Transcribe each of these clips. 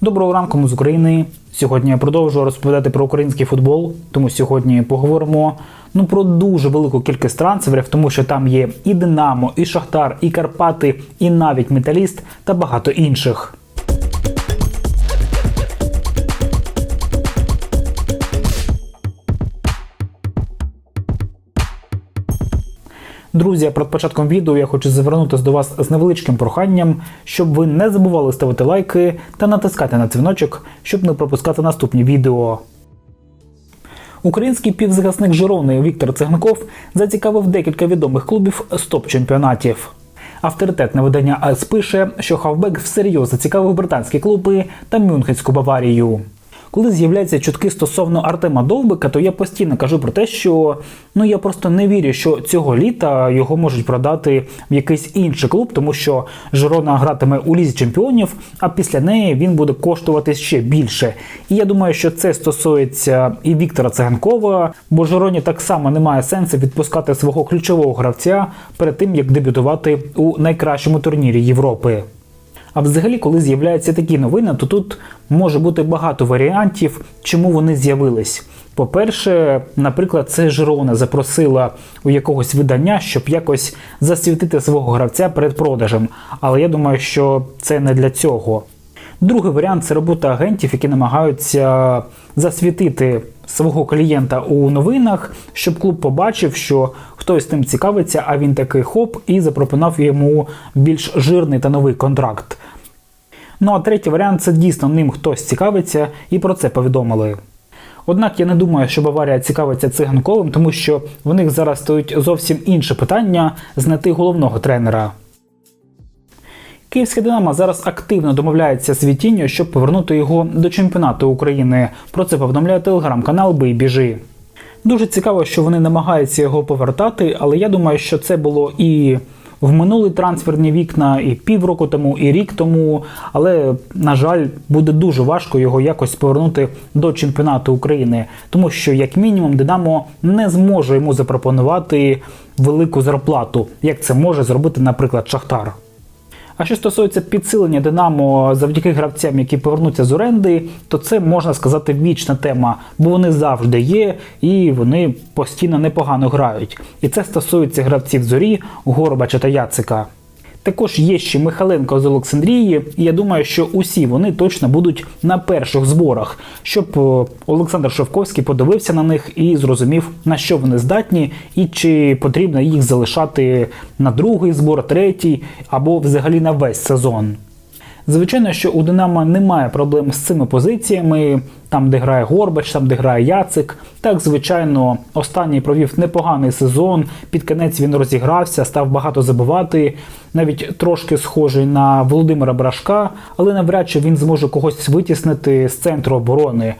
Доброго ранку, ми з України. Сьогодні я продовжую розповідати про український футбол, тому сьогодні поговоримо ну про дуже велику кількість трансферів, тому що там є і Динамо, і Шахтар, і Карпати, і навіть Металіст та багато інших. Друзі, перед початком відео я хочу звернутися до вас з невеличким проханням, щоб ви не забували ставити лайки та натискати на дзвіночок, щоб не пропускати наступні відео. Український півзахисник Жирони Віктор Циганков зацікавив декілька відомих клубів з топ-чемпіонатів. Авторитетне видання АС пише, що Хавбек всерйоз зацікавив британські клуби та Мюнхенську Баварію. Коли з'являються чутки стосовно Артема Довбика, то я постійно кажу про те, що ну я просто не вірю, що цього літа його можуть продати в якийсь інший клуб, тому що Жирона гратиме у лізі чемпіонів, а після неї він буде коштувати ще більше. І я думаю, що це стосується і Віктора Циганкова, бо Жироні так само немає сенсу відпускати свого ключового гравця перед тим як дебютувати у найкращому турнірі Європи. А взагалі, коли з'являються такі новини, то тут може бути багато варіантів, чому вони з'явились. По-перше, наприклад, це Жирона запросила у якогось видання, щоб якось засвітити свого гравця перед продажем. Але я думаю, що це не для цього. Другий варіант це робота агентів, які намагаються засвітити свого клієнта у новинах, щоб клуб побачив, що хтось тим цікавиться, а він такий хоп і запропонував йому більш жирний та новий контракт. Ну а третій варіант це дійсно ним хтось цікавиться і про це повідомили. Однак я не думаю, що Баварія цікавиться циганковим, тому що в них зараз стоїть зовсім інше питання знайти головного тренера. Київське Динамо зараз активно домовляється з Вітінню, щоб повернути його до чемпіонату України. Про це повідомляє телеграм-канал Бий біжи. Дуже цікаво, що вони намагаються його повертати, але я думаю, що це було і в минулі трансферні вікна, і півроку тому, і рік тому. Але, на жаль, буде дуже важко його якось повернути до чемпіонату України, тому що, як мінімум, Динамо не зможе йому запропонувати велику зарплату, як це може зробити, наприклад, Шахтар. А що стосується підсилення Динамо завдяки гравцям, які повернуться з оренди, то це можна сказати вічна тема, бо вони завжди є і вони постійно непогано грають. І це стосується гравців зорі, Горбача та Яцика. Також є ще Михаленко з Олександрії, і я думаю, що усі вони точно будуть на перших зборах, щоб е, Олександр Шовковський подивився на них і зрозумів, на що вони здатні, і чи потрібно їх залишати на другий збор, третій або взагалі на весь сезон. Звичайно, що у Динамо немає проблем з цими позиціями, там, де грає Горбач, там, де грає Яцик. Так, звичайно, останній провів непоганий сезон. Під кінець він розігрався, став багато забивати, навіть трошки схожий на Володимира Брашка, але навряд чи він зможе когось витіснити з центру оборони,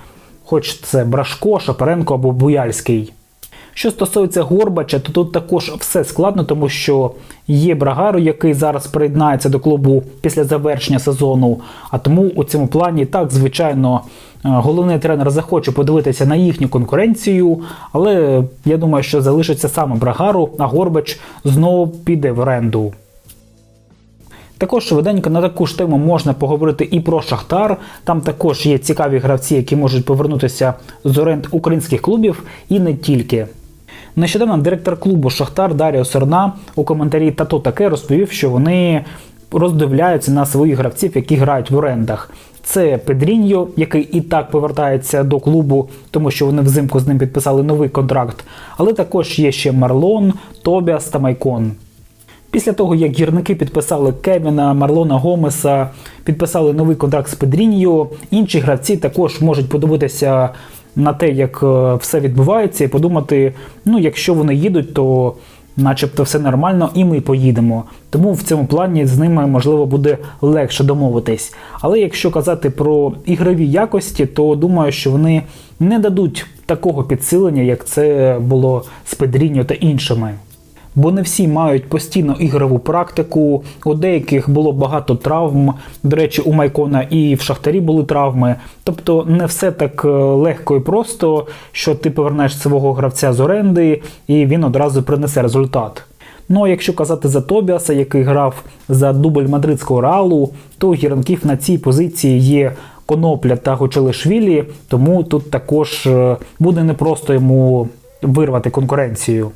хоч це Брашко, Шапаренко або Буяльський. Що стосується Горбача, то тут також все складно, тому що є Брагару, який зараз приєднається до клубу після завершення сезону. А тому у цьому плані так, звичайно, головний тренер захоче подивитися на їхню конкуренцію, але я думаю, що залишиться саме Брагару, а Горбач знову піде в оренду. Також швиденько на таку ж тему можна поговорити і про Шахтар. Там також є цікаві гравці, які можуть повернутися з оренд українських клубів, і не тільки. Нещодавно директор клубу Шахтар Даріо Сорна у коментарі Тато таке розповів, що вони роздивляються на своїх гравців, які грають в орендах. Це Педріньо, який і так повертається до клубу, тому що вони взимку з ним підписали новий контракт. Але також є ще Марлон, Тобіас та Майкон. Після того, як гірники підписали Кевіна, Марлона Гомеса, підписали новий контракт з Педріньо, інші гравці також можуть подивитися на те, як е, все відбувається, і подумати: ну, якщо вони їдуть, то начебто все нормально, і ми поїдемо. Тому в цьому плані з ними можливо буде легше домовитись. Але якщо казати про ігрові якості, то думаю, що вони не дадуть такого підсилення, як це було з Педріньо та іншими. Бо не всі мають постійно ігрову практику, у деяких було багато травм. До речі, у Майкона і в Шахтарі були травми. Тобто не все так е, легко і просто, що ти повернеш свого гравця з оренди, і він одразу принесе результат. Ну а якщо казати за Тобіаса, який грав за дубль мадридського реалу, то гіранків на цій позиції є Конопля та Гучелишвілі, тому тут також е, буде непросто йому вирвати конкуренцію.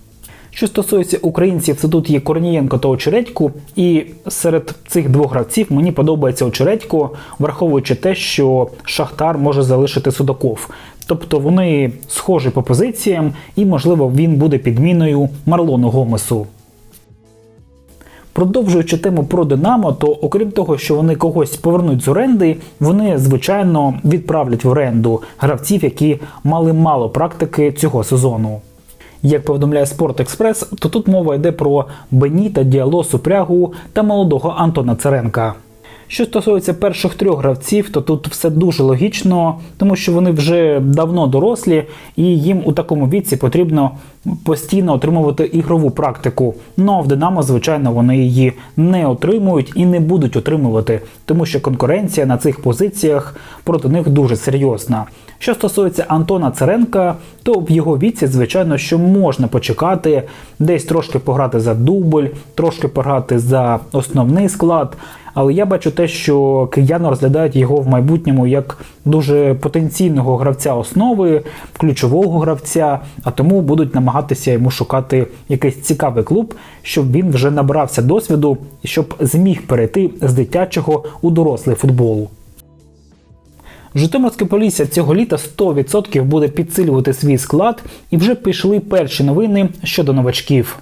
Що стосується українців, це тут є Корнієнко та Очередько, і серед цих двох гравців мені подобається Очередько, враховуючи те, що Шахтар може залишити Судаков. Тобто вони схожі по позиціям, і, можливо, він буде підміною Марлону Гомесу. Продовжуючи тему про Динамо, то окрім того, що вони когось повернуть з оренди, вони звичайно відправлять в оренду гравців, які мали мало практики цього сезону. Як повідомляє Спорт Експрес, то тут мова йде про Беніта, Діало, Супрягу та молодого Антона Церенка. Що стосується перших трьох гравців, то тут все дуже логічно, тому що вони вже давно дорослі, і їм у такому віці потрібно постійно отримувати ігрову практику. Ну а в Динамо, звичайно, вони її не отримують і не будуть отримувати, тому що конкуренція на цих позиціях проти них дуже серйозна. Що стосується Антона Церенка, то в його віці, звичайно, що можна почекати, десь трошки пограти за дубль, трошки пограти за основний склад. Але я бачу те, що кияни розглядають його в майбутньому як дуже потенційного гравця основи, ключового гравця, а тому будуть намагатися йому шукати якийсь цікавий клуб, щоб він вже набрався досвіду щоб зміг перейти з дитячого у дорослий футбол. Житомирське Полісся цього літа 100% буде підсилювати свій склад, і вже пішли перші новини щодо новачків.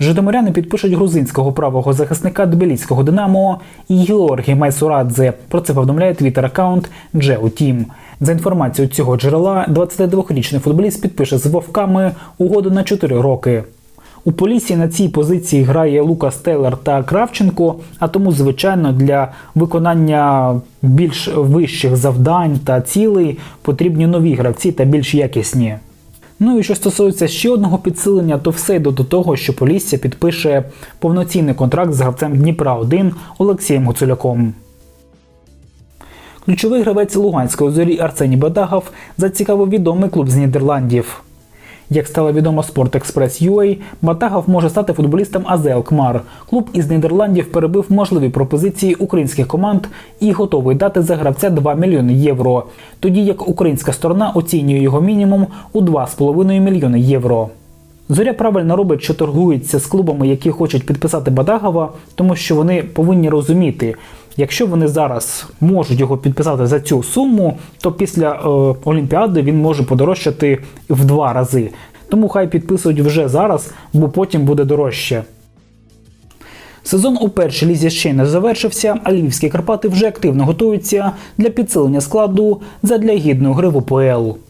Житомиряни підпишуть грузинського правого захисника Тбіліського Динамо Георгій Майсурадзе. Про це повідомляє твіттер-аккаунт Джеутім. За інформацією цього джерела, 22-річний футболіст підпише з вовками угоду на 4 роки. У Полісі на цій позиції грає Лукас Тейлер та Кравченко, а тому, звичайно, для виконання більш вищих завдань та цілей потрібні нові гравці та більш якісні. Ну і що стосується ще одного підсилення, то все йде до того, що Полісся підпише повноцінний контракт з гравцем Дніпра 1 Олексієм Гуцуляком. Ключовий гравець Луганської зорі Арсеній Бадагов зацікавив відомий клуб з Нідерландів. Як стало відомо Sport Express UA, Батагов може стати футболістом АЗЛ Кмар. Клуб із Нідерландів перебив можливі пропозиції українських команд і готовий дати за гравця 2 мільйони євро. Тоді як українська сторона оцінює його мінімум у 2,5 мільйони євро. Зоря правильно робить, що торгується з клубами, які хочуть підписати Бадагова, тому що вони повинні розуміти, якщо вони зараз можуть його підписати за цю суму, то після е, Олімпіади він може подорожчати в два рази. Тому хай підписують вже зараз, бо потім буде дорожче. Сезон у першій лізі ще не завершився, а львівські Карпати вже активно готуються для підсилення складу задля гідної гри в УПЛ.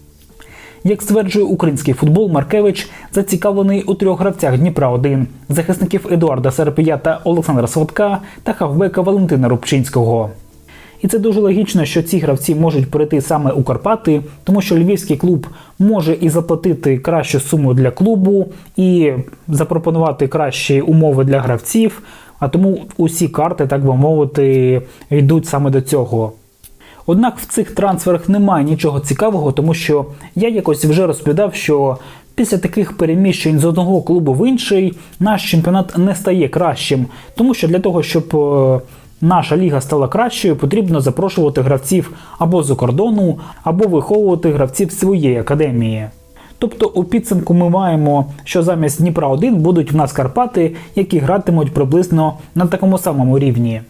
Як стверджує український футбол, Маркевич зацікавлений у трьох гравцях Дніпра 1 захисників Едуарда Серпія та Олександра Сватка та хавбека Валентина Рубчинського. І це дуже логічно, що ці гравці можуть перейти саме у Карпати, тому що львівський клуб може і заплатити кращу суму для клубу, і запропонувати кращі умови для гравців. А тому усі карти, так би мовити, йдуть саме до цього. Однак в цих трансферах немає нічого цікавого, тому що я якось вже розповідав, що після таких переміщень з одного клубу в інший наш чемпіонат не стає кращим, тому що для того, щоб е, наша ліга стала кращою, потрібно запрошувати гравців або з кордону, або виховувати гравців своєї академії. Тобто у підсумку ми маємо, що замість Дніпра 1 будуть в нас Карпати, які гратимуть приблизно на такому самому рівні.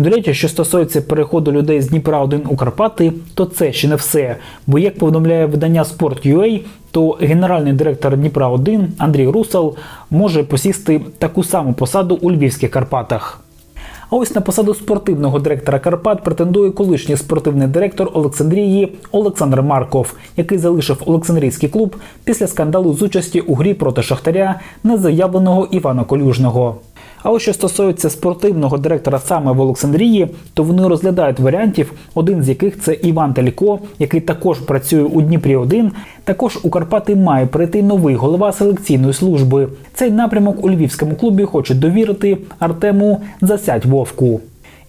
До речі, що стосується переходу людей з Дніпра 1 у Карпати, то це ще не все. Бо як повідомляє видання Sport.ua, то генеральний директор Дніпра 1 Андрій Русал може посісти таку саму посаду у Львівських Карпатах. А ось на посаду спортивного директора Карпат претендує колишній спортивний директор Олександрії Олександр Марков, який залишив Олександрійський клуб після скандалу з участі у грі проти Шахтаря незаявленого Івана Колюжного. А ось що стосується спортивного директора саме в Олександрії, то вони розглядають варіантів, один з яких це Іван Талько, який також працює у Дніпрі 1 Також у Карпати має прийти новий голова селекційної служби. Цей напрямок у львівському клубі хочуть довірити Артему Засядь Вовку.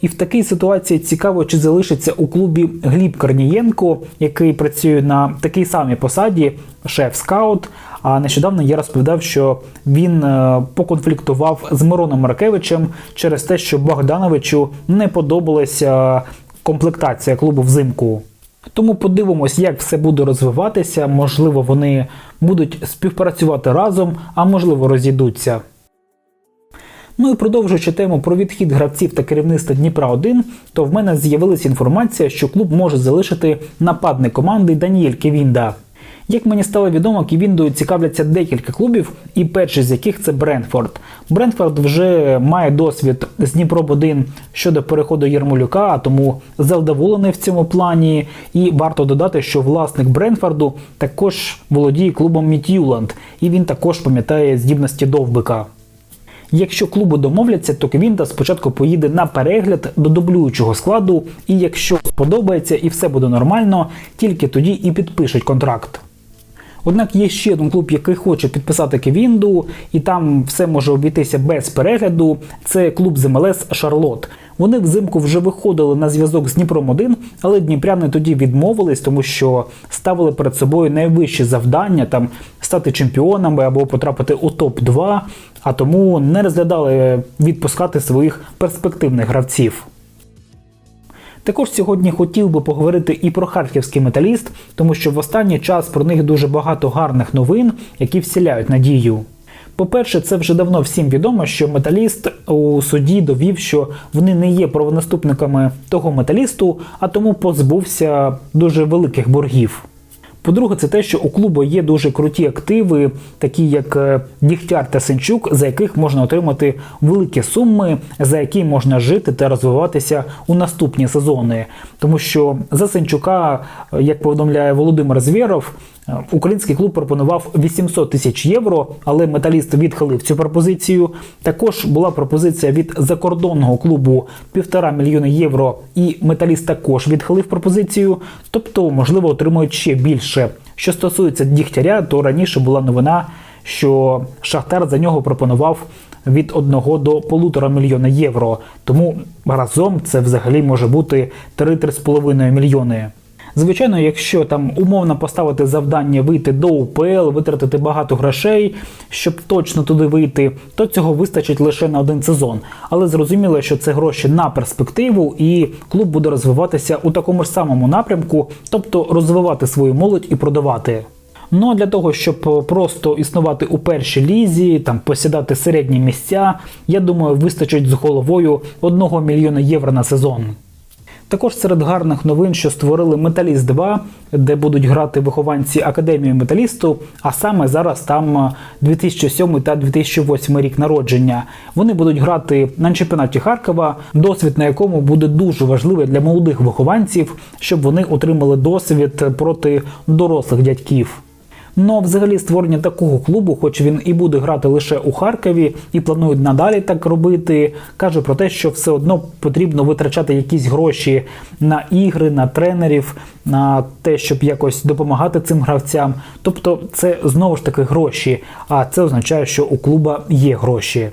І в такій ситуації цікаво, чи залишиться у клубі Гліб Корнієнко, який працює на такій самій посаді, шеф-скаут. А нещодавно я розповідав, що він е, поконфліктував з Мироном Маркевичем через те, що Богдановичу не подобалося комплектація клубу взимку. Тому подивимось, як все буде розвиватися. Можливо, вони будуть співпрацювати разом, а можливо, розійдуться. Ну і продовжуючи тему про відхід гравців та керівництва Дніпра 1 то в мене з'явилася інформація, що клуб може залишити нападник команди Даніель Кевінда. Як мені стало відомо, Ківіндою цікавляться декілька клубів, і перший з яких це Брентфорд. Брентфорд вже має досвід з Дніпром 1 щодо переходу Єрмолюка, тому задоволений в цьому плані. І варто додати, що власник Брентфорду також володіє клубом Міт'юланд, і він також пам'ятає здібності Довбика. Якщо клуби домовляться, то Квінта спочатку поїде на перегляд до дублюючого складу, і якщо сподобається і все буде нормально, тільки тоді і підпишуть контракт. Однак є ще один клуб, який хоче підписати Кевінду, і там все може обійтися без перегляду. Це клуб з Шарлот. Вони взимку вже виходили на зв'язок з Дніпром 1 але дніпряни тоді відмовились, тому що ставили перед собою найвищі завдання там стати чемпіонами або потрапити у топ 2 а тому не розглядали відпускати своїх перспективних гравців. Також сьогодні хотів би поговорити і про харківський металіст, тому що в останній час про них дуже багато гарних новин, які вселяють надію. По-перше, це вже давно всім відомо, що металіст у суді довів, що вони не є правонаступниками того металісту, а тому позбувся дуже великих боргів. По-друге, це те, що у клубу є дуже круті активи, такі як е, Дігтяр та Сенчук, за яких можна отримати великі суми, за які можна жити та розвиватися у наступні сезони. Тому що за Сенчука, е, як повідомляє Володимир Звєров, е, Український клуб пропонував 800 тисяч євро, але металіст відхилив цю пропозицію. Також була пропозиція від закордонного клубу півтора мільйони євро, і металіст також відхилив пропозицію. Тобто, можливо, отримують ще більше. Що стосується Дігтяря, то раніше була новина, що Шахтар за нього пропонував від 1 до полутора мільйона євро. Тому разом це взагалі може бути 3-3,5 мільйони. Звичайно, якщо там умовно поставити завдання вийти до УПЛ, витратити багато грошей, щоб точно туди вийти, то цього вистачить лише на один сезон. Але зрозуміло, що це гроші на перспективу, і клуб буде розвиватися у такому ж самому напрямку, тобто розвивати свою молодь і продавати. Ну а для того, щоб просто існувати у першій лізі, там посідати середні місця, я думаю, вистачить з головою 1 мільйона євро на сезон. Також серед гарних новин, що створили Металіст 2, де будуть грати вихованці Академії Металісту, а саме зараз там 2007 та 2008 рік народження. Вони будуть грати на чемпіонаті Харкова, досвід на якому буде дуже важливий для молодих вихованців, щоб вони отримали досвід проти дорослих дядьків. Ну взагалі створення такого клубу, хоч він і буде грати лише у Харкові, і планують надалі так робити, каже про те, що все одно потрібно витрачати якісь гроші на ігри, на тренерів, на те, щоб якось допомагати цим гравцям. Тобто, це знову ж таки гроші. А це означає, що у клуба є гроші.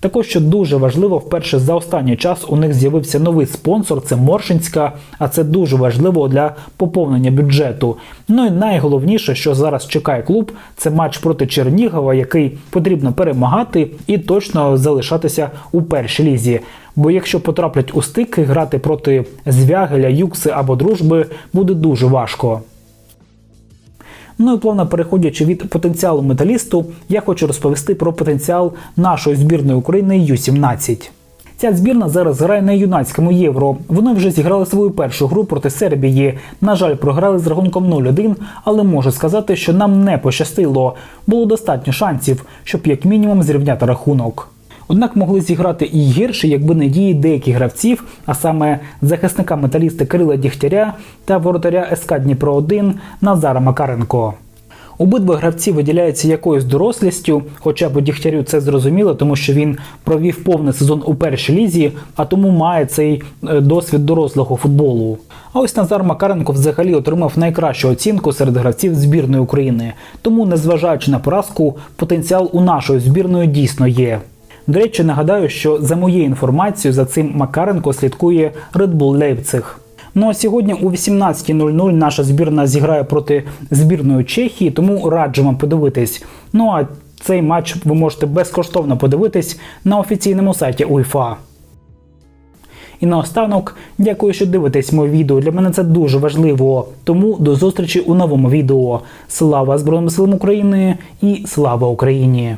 Також що дуже важливо, вперше за останній час у них з'явився новий спонсор, це Моршинська, а це дуже важливо для поповнення бюджету. Ну і найголовніше, що зараз чекає клуб, це матч проти Чернігова, який потрібно перемагати і точно залишатися у першій лізі. Бо якщо потраплять у стики, грати проти Звягеля, Юкси або дружби буде дуже важко. Ну і плавно переходячи від потенціалу металісту, я хочу розповісти про потенціал нашої збірної України Ю-17. Ця збірна зараз грає на юнацькому євро. Вони вже зіграли свою першу гру проти Сербії. На жаль, програли з рахунком 0-1, але можу сказати, що нам не пощастило. Було достатньо шансів, щоб як мінімум зрівняти рахунок. Однак могли зіграти і гірше, якби не дії деяких гравців, а саме захисника металіста Кирила Дігтяря та воротаря СК Дніпро 1 Назара Макаренко. Обидва гравці виділяються якоюсь дорослістю, хоча б Дігтярю це зрозуміло, тому що він провів повний сезон у першій лізі, а тому має цей е, досвід дорослого футболу. А ось Назар Макаренко взагалі отримав найкращу оцінку серед гравців збірної України. Тому, незважаючи на поразку, потенціал у нашої збірної дійсно є. До речі, нагадаю, що за моєю інформацією за цим Макаренко слідкує Red Bull Leipzig. Ну а сьогодні о 18.00 наша збірна зіграє проти збірної Чехії, тому раджу подивитись. Ну а цей матч ви можете безкоштовно подивитись на офіційному сайті УЄФА. І наостанок, дякую, що дивитесь моє відео. Для мене це дуже важливо. Тому до зустрічі у новому відео. Слава Збройним силам України і слава Україні!